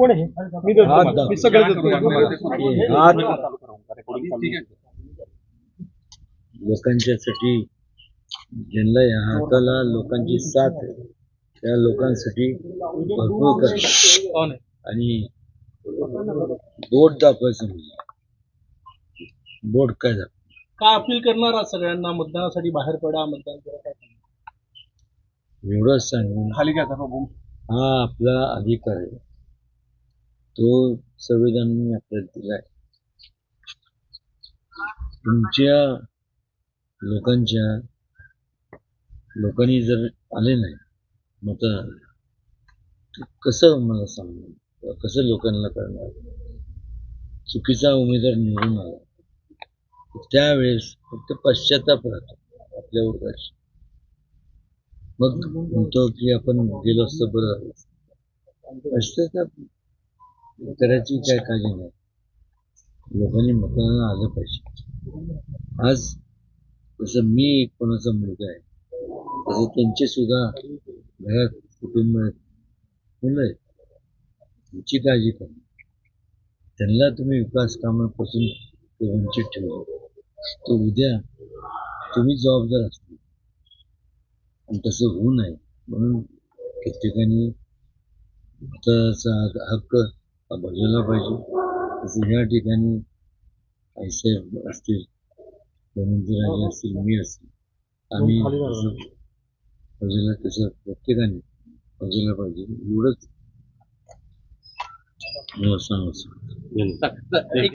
कोण आहे मी देतो हात तुम्हाला. दाब. मी सगळं देतो हात लोकांच्यासाठी ज्यांना या हाताला लोकांची साथ आहे त्या लोकांसाठी भरपूर कर हो नाही. आणि बोट दाखवायचं म्हणजे बोट काय दाखव काय अपील करणार आहात सगळ्यांना मतदानासाठी बाहेर पडा मतदान करा काय? एवढंच सांगून खाली घ्या बघू. हा आपला अधिकार आहे तो संविधानाने आपल्याला दिलाय तुमच्या लोकांच्या लोकांनी जर आले नाही मतदान तर कसं मला सांगणार कसं लोकांना करणार? चुकीचा उमेदवार निवडून आला. त्यावेळेस फक्त पश्चाताप राहतो आपल्या वर्गाशी. मग म्हणतो की आपण गेलो असतं बरं. पश्चाताप करायची काय काळजी नाही. लोकांनी मतदानाला आलं पाहिजे. आज जसं मी एक कोणाचा मुलगा आहे तसं त्यांचे सुद्धा घरात कुटुंब मुलं आहेत. त्यांची काळजी करा. त्यांना तुम्ही विकास कामापासून ते वंचित ठेवलं तर उद्या तुम्ही जबाबदार असतील. आणि तसं होऊ नये. म्हणून ठिकठिकाणी मतदाराचा हक्क बजावला पाहिजे. तसं या ठिकाणी आईसाहेब असतील धनंजयराजे असतील मी असतील आम्ही तसं बजावलं तसं प्रत्येकाने बजावलं पाहिजे. एवढंच. एक